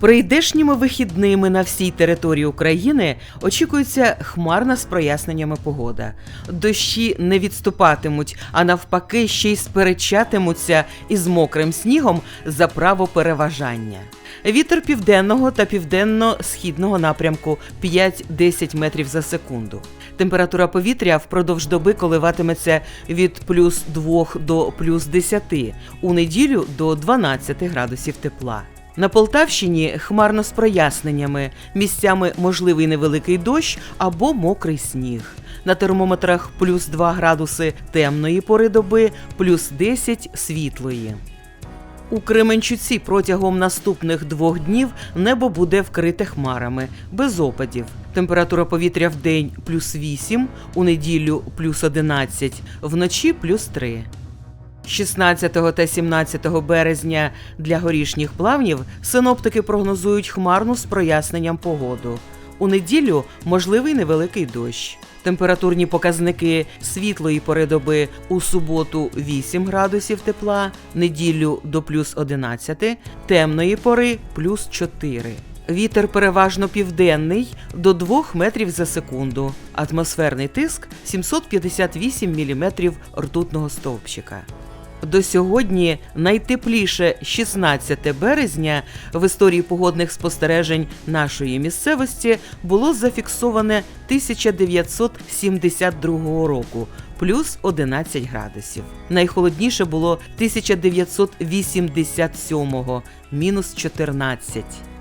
Прийдешніми вихідними на всій території України очікується хмарна з проясненнями погода. Дощі не відступатимуть, а навпаки, ще й сперечатимуться із мокрим снігом за право переважання. Вітер південного та південно-східного напрямку 5-10 метрів за секунду. Температура повітря впродовж доби коливатиметься від плюс 2 до плюс 10, у неділю до 12 градусів тепла. На Полтавщині хмарно з проясненнями, місцями можливий невеликий дощ або мокрий сніг. На термометрах плюс 2 градуси темної пори доби, плюс 10 світлої. У Кременчуці протягом наступних двох днів небо буде вкрите хмарами, без опадів. Температура повітря в день плюс 8, у неділю плюс 11, вночі плюс 3. 16 та 17 березня для горішніх плавнів синоптики прогнозують хмарну з проясненням погоду. У неділю можливий невеликий дощ. Температурні показники світлої пори доби у суботу 8 градусів тепла, неділю до плюс 11, темної пори плюс 4. Вітер переважно південний до 2 метрів за секунду. Атмосферний тиск 758 міліметрів ртутного стовпчика. До сьогодні найтепліше 16 березня в історії погодних спостережень нашої місцевості було зафіксоване 1972 року. Плюс 11 градусів. Найхолодніше було 1987-го, мінус 14.